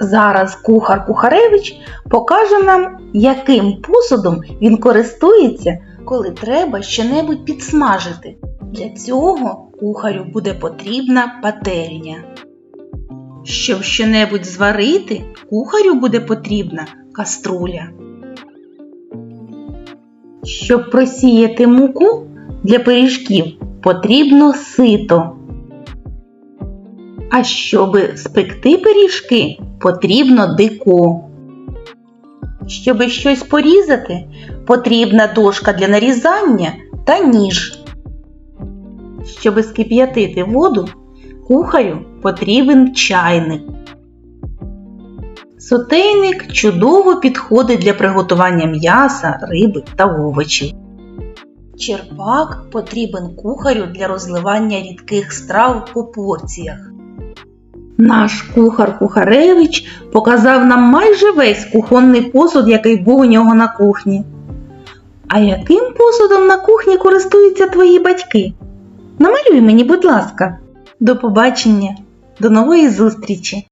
Зараз кухар Кухаревич покаже нам, яким посудом він користується, коли треба щонебудь підсмажити. Для цього кухарю буде потрібна пательня. Щоб щонебудь зварити, кухарю буде потрібна каструля. Щоб просіяти муку для пиріжків, потрібно сито. А щоб спекти пиріжки, потрібно дико. Щоб щось порізати, потрібна дошка для нарізання та ніж. Щоб скип'ятити воду, кухарю потрібен чайник. Сотейник чудово підходить для приготування м'яса, риби та овочів. Черпак потрібен кухарю для розливання рідких страв по порціях. Наш кухар Кухаревич показав нам майже весь кухонний посуд, який був у нього на кухні. А яким посудом на кухні користуються твої батьки? Намалюй мені, будь ласка. До побачення, до нової зустрічі!